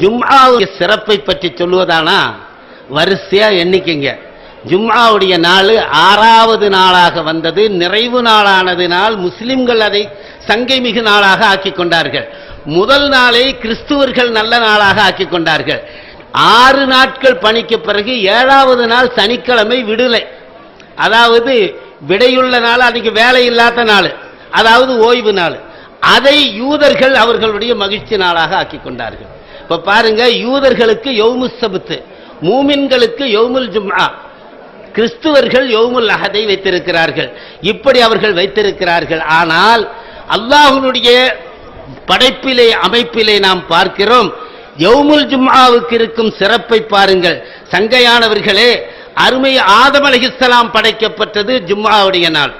ஜும்ஆவுடைய சிறப்பை பற்றி சொல்லுவதானா? வரிசையா எண்ணிக்கைங்க. ஜும்ஆவுடைய நாள் ஆறாவது நாளாக வந்தது நிறைவு நாளானதினால் முஸ்லிம்கள் அதை சங்கை மிகு நாளாக ஆக்கிக் கொண்டார்கள் முதல் நாளை கிறிஸ்துவர்கள் நல்ல நாளாக ஆக்கிக் கொண்டார்கள் ஆறு நாட்கள் பணிக்கு பிறகு ஏழாவது நாள் சனிக்கிழமை விடுதலை. அதாவது விடையுள்ள நாள் அதுக்கு வேலை இல்லாத நாள் அதாவது ஓய்வு நாள். அதை யூதர்கள் அவர்களுடைய மகிழ்ச்சி நாளாக ஆக்கிக் கொண்டார்கள் இப்ப பாருங்க யூதர்களுக்கு யௌமு சபுத்து மூமின்களுக்கு யௌமுல் ஜும்ஆ கிறிஸ்துவர்கள் யௌமுல் அஹதை வைத்திருக்கிறார்கள். இப்படி அவர்கள் வைத்திருக்கிறார்கள். ஆனால் அல்லாஹ்வுடைய படைப்பிலே அமைப்பிலே நாம் பார்க்கிறோம் யௌமுல் ஜும்ஆவுக்கு இருக்கும் சிறப்பை பாருங்கள். சங்கையானவர்களே அருமை ஆதம் அலைஹிஸ்ஸலாம் படைக்கப்பட்டது ஜும்மாவுடைய நாள்.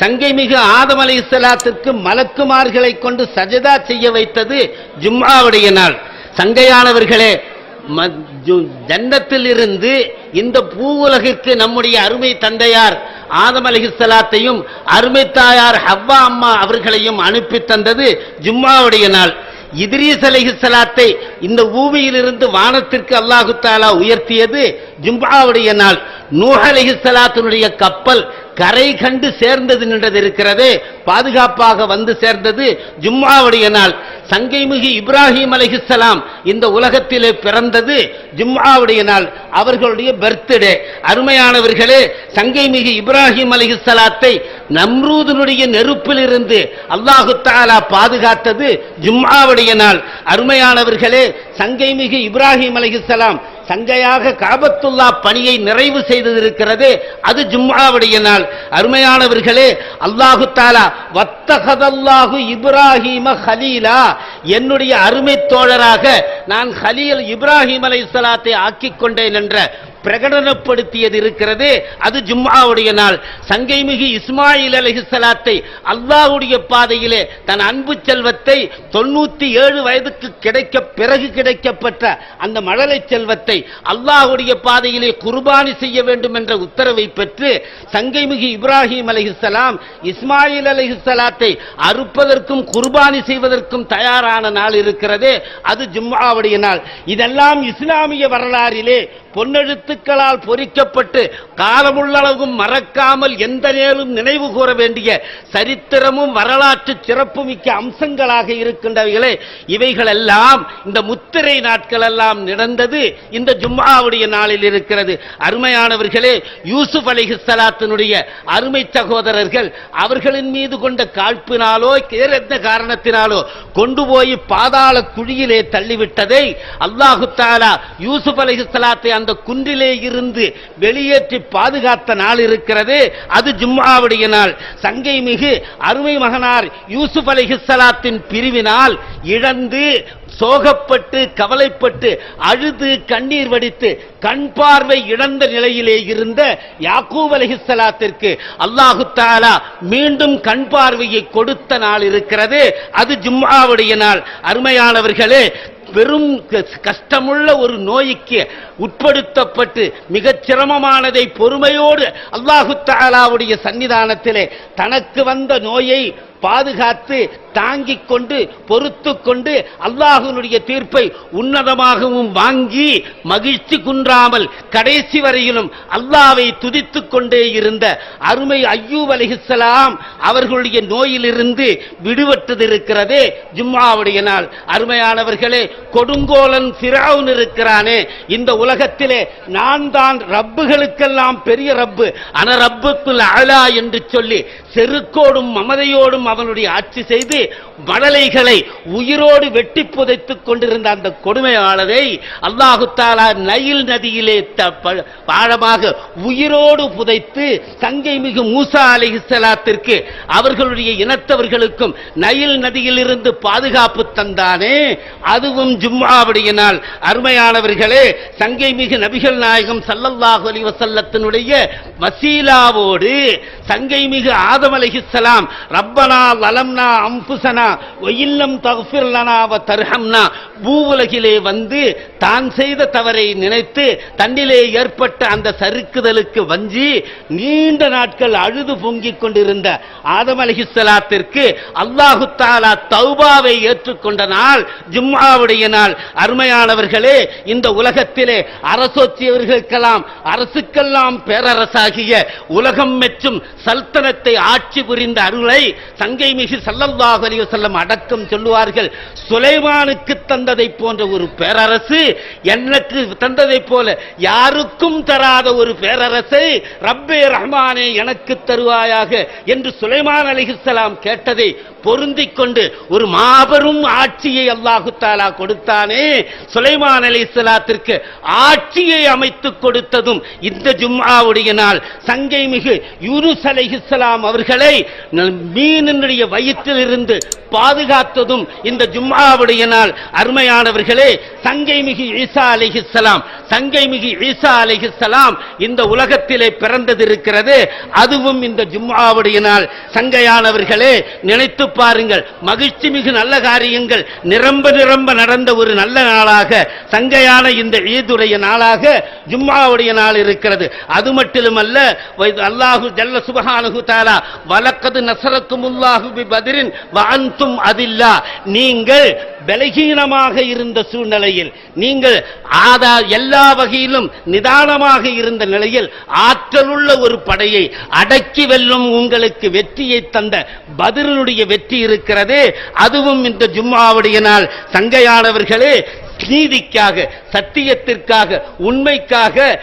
சங்கை மிகு ஆதம் அலைஹிஸ்ஸலாத்திற்கு மலக்குமார்களை கொண்டு சஜதா செய்ய வைத்தது ஜும்மாவுடைய நாள். சங்கையானவர்களே ஜன்னத்தில் இருந்து இந்த பூவுலகிற்கு நம்முடைய அருமை தந்தையார் ஆதம் அலைஹிஸ்ஸலாத்தையும் அருமை தாயார் ஹவ்வா அம்மா அவர்களையும் அனுப்பி தந்தது ஜும்மாவுடைய நாள். இதிரீஸ் அலைஹிஸ்ஸலாத்தை இந்த பூமியிலிருந்து வானத்திற்கு அல்லாஹு தாலா உயர்த்தியது ஜும்மாவுடைய நாள். நூஹ் அலைஹிஸ்ஸலாத்தினுடைய கப்பல் கரை கண்டு சேர்ந்தது நின்றது இருக்கிறது பாதுகாப்பாக வந்து சேர்ந்தது ஜும்மாவுடைய நாள். சங்கைமிகு இப்ராஹிம் அலைஹிஸ்ஸலாம் இந்த உலகத்திலே பிறந்தது ஜும்மாவுடைய நாள் அவர்களுடைய பர்த்டே. அருமையானவர்களே சங்கை மிகு இப்ராஹிம் அலைஹிஸ்ஸலாத்தை நம்ரூதனுடைய நெருப்பிலிருந்து அல்லாஹு தஆலா பாதுகாத்தது ஜும்மாவுடைய நாள். அருமையானவர்களே சங்கை மிகு இப்ராஹிம் அலைஹிஸ்ஸலாம் சங்கையாக காபத்துல்லா பணியை நிறைவு செய்திருக்கிறது. அது ஜும்மாவுடைய நாள். அருமையானவர்களே அல்லாஹு தாலா வத்தகதல்லாஹு இப்ராஹிம ஹலீலா என்னுடைய அருமை தோழராக நான் ஹலீல் இப்ராஹிம் அலைஹிஸ்ஸலாத்தை ஆக்கிக் கொண்டேன் என்ற பிரகடனப்படுத்தியது இருக்கிறது. அது ஜும்மாவுடைய நாள். சங்கை மிகு இஸ்மாயில் அலைஹிஸ்ஸலாத்தை அல்லாஹுடைய பாதையிலே தன் அன்பு செல்வத்தை தொண்ணூத்தி ஏழு வயதுக்கு கிடைக்க பிறகு கிடைக்கப்பட்ட அந்த மழலை செல்வத்தை அல்லாஹுடைய பாதையிலே குர்பானி செய்ய வேண்டும் என்ற உத்தரவை பெற்று சங்கை மிகு இப்ராஹிம் அலைஹிஸ்ஸலாம் இஸ்மாயில் அலைஹிஸ்ஸலாத்தை அறுப்பதற்கும் குர்பானி செய்வதற்கும் தயாரான நாள் இருக்கிறது. அது ஜும்மாவுடைய நாள். இதெல்லாம் இஸ்லாமிய வரலாறிலே பொன்னெழுத்து எழுத்துக்களால் பொறிக்கப்பட்டு காலமுள்ளளவும் மறக்காமல் எந்த நேரும் நினைவு கூற வேண்டிய சரித்திரமும் வரலாற்று சிறப்புமிக்க அம்சங்களாக இருக்கின்றவைகளே. இவைகளெல்லாம் இந்த முத்திரை நாட்கள் எல்லாம் நடந்தது. இந்த ஜும்மாவுடைய நாளில் இருக்கிறது. அருமையானவர்களே யூசுப் அலைஹிஸ்ஸலாத்தினுடைய அருமை சகோதரர்கள் அவர்களின் மீது கொண்ட காழ்ப்பினாலோ எந்த காரணத்தினாலோ கொண்டு போய் பாதாள குழியிலே தள்ளிவிட்டதை அல்லாஹு தாலா யூசுப் அலைஹிஸ்ஸலாத்தை அந்த குன்றிலே இருந்து வெளியேற்றி பாதுகாத்த நாள் இருக்கிறது. அது ஜும்மாவுடைய நாள். சங்கை மிகு அருமை மகனார் யூசுப் அலைஹிஸ்ஸலாத்தின் பிரிவினால் இழந்து சோகப்பட்டு கவலைப்பட்டு அழுது கண்ணீர் வடித்து கண் பார்வை இழந்த நிலையிலே இருந்த யாக்கூப் அலைஹிஸ்ஸலாத்திற்கு அல்லாஹு தாலா மீண்டும் கண் பார்வையை கொடுத்த நாள் இருக்கிறது. அது ஜும்மாவுடைய நாள். அருமையானவர்களே பெரும் கஷ்டமுள்ள ஒரு நோய்க்கு உட்படுத்தப்பட்டு மிகச் சிரமமானதை பொறுமையோடு அல்லாஹு தாலாவுடைய சன்னிதானத்திலே தனக்கு வந்த நோயை பாதுகாத்து தாங்கிக் கொண்டு பொறுத்து கொண்டு அல்லாஹுனுடைய தீர்ப்பை உன்னதமாகவும் வாங்கி மகிழ்ச்சி குன்றாமல் கடைசி வரையிலும் அல்லாவை துதித்துக் கொண்டே இருந்த அருமை ஐயூப் அலைஹிஸ்ஸலாம் அவர்களுடைய நோயிலிருந்து விடுபட்டது இருக்கிறதே ஜும்மாவுடைய நாள். அருமையானவர்களே கொடுங்கோலன் சிராவுன் இருக்கிறானே. இந்த உலகத்திலே நான் தான் ரப்புகளுக்கெல்லாம் பெரிய ரப்பு. அன ரப்புக்குள் அழா என்று சொல்லி செருக்கோடும் மமதையோடும் அவனுடைய ஆட்சி செய்து மடலைகளை உயிரோடு வெட்டி புதைத்துக் கொண்டிருந்த அந்த கொடுமையாளரை அல்லாஹு தாலா நைல் நதியிலே ஆழமாக உயிரோடு புதைத்து தங்கை மிகு மூசா அலிஹலாத்திற்கு அவர்களுடைய இனத்தவர்களுக்கும் நயில் நதியிலிருந்து பாதுகாப்பு தந்தானே. அதுவும் ஜும்மாவுடைய நாள். அருமையானவர்களே சங்கை மிகு நபிகள் நாயகம் சல்லல்லாஹு அலி வசல்லத்தினுடைய வசீலாவோடு சங்கை மிகு ஆதம் அலைஹிஸ்ஸலாம் ரப்பன லலம்னா அம்புசனா ஒயில்லம் தகுஃபிர்லனாவ லனா தர்ஹம்னா பூவுலகிலே வந்து தான் செய்த தவறை நினைத்து தன்னிலே ஏற்பட்ட அந்த சறுக்குதலுக்கு வஞ்சி நீண்ட நாட்கள் அழுது பொங்கிக் கொண்டிருந்த ஆதம் அலிஹிஸ்ஸலாத்திற்கு அல்லாஹு தாலா தௌபாவை ஏற்றுக்கொண்ட நாள் ஜும்மாவுடைய நாள். அருமையானவர்களே இந்த உலகத்திலே அரசோச்சியவர்களுக்கெல்லாம் அரசுக்கெல்லாம் பேரரசாகிய உலகம் மெச்சும் சல்தனத்தை ஆட்சி புரிந்த அருளை சங்கை மிகு சல்லல்லாஹு செல்லம் அடக்கம் சொல்லுவார்கள் சுலைமானுக்கு தந்ததை போன்ற ஒரு பேரரசு எனக்கு தந்ததை போல யாருக்கும் தராத ஒரு பேரரசை ரப்பே ரஹ்மானே எனக்கு தருவாயாக என்று சுலைமான் அலிஹிஸ்ஸலாம் கேட்டதை பொருந்திக் கொண்டு ஒரு மாபெரும் ஆட்சியை அல்லாஹு தாலா கொடுத்தானே. சுலைமான் அலிசலாத்திற்கு ஆட்சியை அமைத்துக் கொடுத்ததும் இந்த ஜும்மாவுடைய நாள். சங்கை மிகு யூனுஸ் அலைஹிஸ்ஸலாம் அவர்களை மனிதனுடைய வயிற்றில் இருந்து பாதுகாத்ததும் இந்த ஜும்மாவுடைய நாள். அருமையானவர்களே சங்கை மிகு ஈசா அலைஹிஸ்ஸலாம் சங்கை மிகு ஈசா அலைஹிஸ்ஸலாம் இந்த உலகத்திலே பிறந்தது இருக்கிறது அதுவும் இந்த ஜும்மாவுடைய நாள். சங்கையானவர்களே நினைத்து பாருங்கள் மகிழ்ச்சி மிகு நல்ல காரியங்கள் நிரம்ப நிரம்ப நடந்த ஒரு நல்ல நாளாக சங்கையான இந்த ஈதுடைய நாளாக ஜும்மாவுடைய நாள் இருக்கிறது. அது மட்டுமல்ல அல்லாஹு ஜல்ல சுபஹானு தாலா வலக்கது நஸரக்குமுல்லாஹு அதில்லா. நீங்கள் பலகீனமாக இருந்த சூழ்நிலையில் நீங்கள் ஆதா எல்லா வகையிலும் நிதானமாக இருந்த நிலையில் ஆற்றலுள்ள ஒரு படையை அடக்கி வெல்லும் உங்களுக்கு வெற்றியை தந்த பதிலுடைய வெற்றி இருக்கிறது. அதுவும் இந்த ஜும்மாவுடைய நாள். சங்கையானவர்களே நீதிக்காக சத்தியத்திற்காக உண்மைக்காக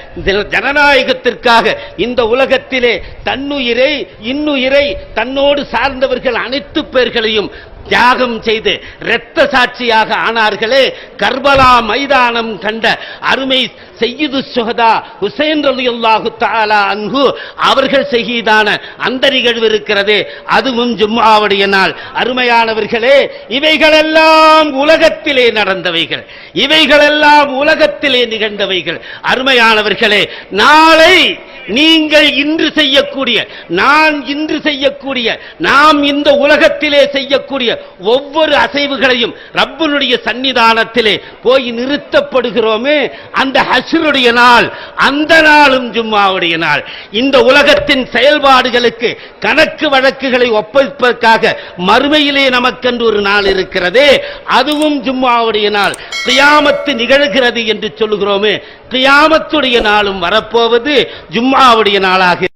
ஜனநாயக உலகத்திற்காக இந்த உலகத்திலே தன்னுயிரை இன்னுயிரை தன்னோடு சார்ந்தவர்கள் அனைத்து பேர்களையும் தியாகம் செய்து இரத்த சாட்சியாக ஆனார்களே. கர்பலா மைதானம் கண்ட அருமை செய்யுது சுகதா ஹுசைன் ரலியுல்லாஹு தாலா அன்ஹு அவர்கள் செய்கிதான அந்த நிகழ்வு இருக்கிறது. அதுவும் ஜும்மாவுடைய நாள். அருமையானவர்களே இவைகளெல்லாம் உலகத்திலே நடந்தவைகள். இவைகளெல்லாம் உலகத்திலே நிகழ்ந்தவைகள். அருமையானவர்களே நாளை সেই நீங்கள் இன்று செய்யக்கூடிய நான் இன்று செய்யக்கூடிய நாம் இந்த உலகத்திலே செய்யக்கூடிய ஒவ்வொரு அசைவுகளையும் ரப்பனுடைய சன்னிதானத்திலே போய் நிறுத்தப்படுகிறோமே. அந்த ஹசுருடைய நாள் அந்த நாளும் ஜும்மாவுடைய நாள். இந்த உலகத்தின் செயல்பாடுகளுக்கு கணக்கு வழக்குகளை ஒப்படைப்பதற்காக மறுமையிலே நமக்கென்று ஒரு நாள் இருக்கிறதே. அதுவும் ஜும்மாவுடைய நாள். கியாமத்து நிகழ்கிறது என்று சொல்லுகிறோமே. கியாமத்துடைய நாளும் வரப்போவது ஜும்மா ஜும்மாவுடைய நாளாக